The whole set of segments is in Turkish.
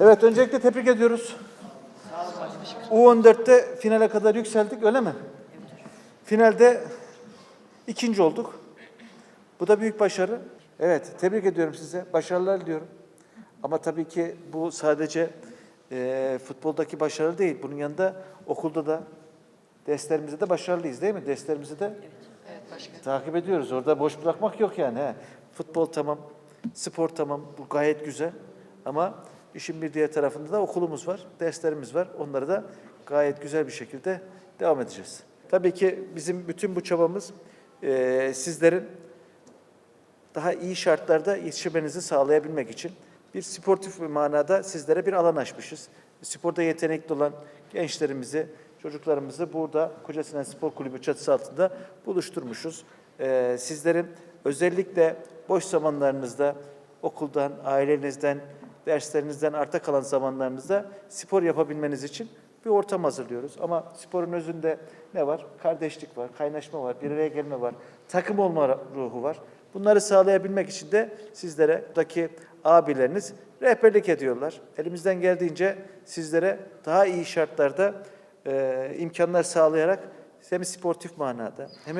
Evet öncelikle tebrik ediyoruz. U14'te finale kadar yükseldik öyle mi? Finalde ikinci olduk. Bu da büyük başarı. Evet tebrik ediyorum size. Başarılar diliyorum. Ama tabii ki bu sadece eee, futboldaki başarı değil. Bunun yanında okulda da derslerimizde de başarılıyız değil mi? Derslerimizi de takip ediyoruz. Orada boş bırakmak yok yani. He. Futbol tamam, spor tamam. Bu gayet güzel. Ama işin bir diğer tarafında da okulumuz var, derslerimiz var. Onları da gayet güzel bir şekilde devam edeceğiz. Tabii ki bizim bütün bu çabamız eee, sizlerin daha iyi şartlarda yetişmenizi sağlayabilmek için bir sportif bir manada sizlere bir alan açmışız. Sporda yetenekli olan gençlerimizi, çocuklarımızı burada Kocasinan Spor Kulübü çatısı altında buluşturmuşuz. Ee, sizlerin özellikle boş zamanlarınızda okuldan, ailenizden, derslerinizden arta kalan zamanlarınızda spor yapabilmeniz için bir ortam hazırlıyoruz. Ama sporun özünde ne var? Kardeşlik var, kaynaşma var, bir araya gelme var, takım olma ruhu var. Bunları sağlayabilmek için de sizlere buradaki abileriniz rehberlik ediyorlar. Elimizden geldiğince sizlere daha iyi şartlarda e, imkanlar sağlayarak hem sportif manada hem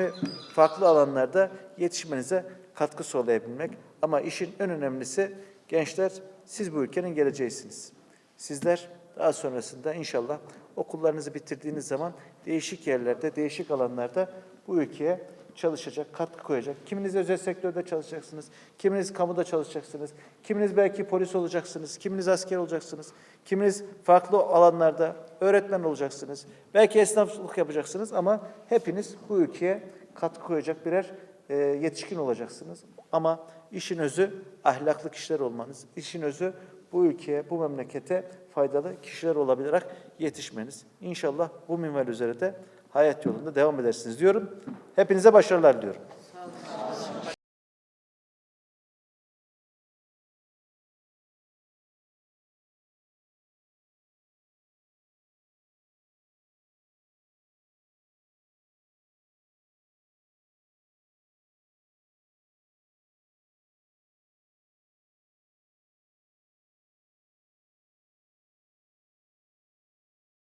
farklı alanlarda yetişmenize katkı sağlayabilmek. Ama işin en önemlisi gençler siz bu ülkenin geleceğisiniz. Sizler daha sonrasında inşallah okullarınızı bitirdiğiniz zaman değişik yerlerde, değişik alanlarda bu ülkeye çalışacak, katkı koyacak. Kiminiz özel sektörde çalışacaksınız, kiminiz kamuda çalışacaksınız, kiminiz belki polis olacaksınız, kiminiz asker olacaksınız, kiminiz farklı alanlarda öğretmen olacaksınız, belki esnaflık yapacaksınız ama hepiniz bu ülkeye katkı koyacak birer e, yetişkin olacaksınız. Ama işin özü ahlaklı kişiler olmanız, işin özü bu ülkeye, bu memlekete faydalı kişiler olabilerek yetişmeniz. İnşallah bu minval üzere de hayat yolunda devam edersiniz diyorum. Hepinize başarılar diliyorum.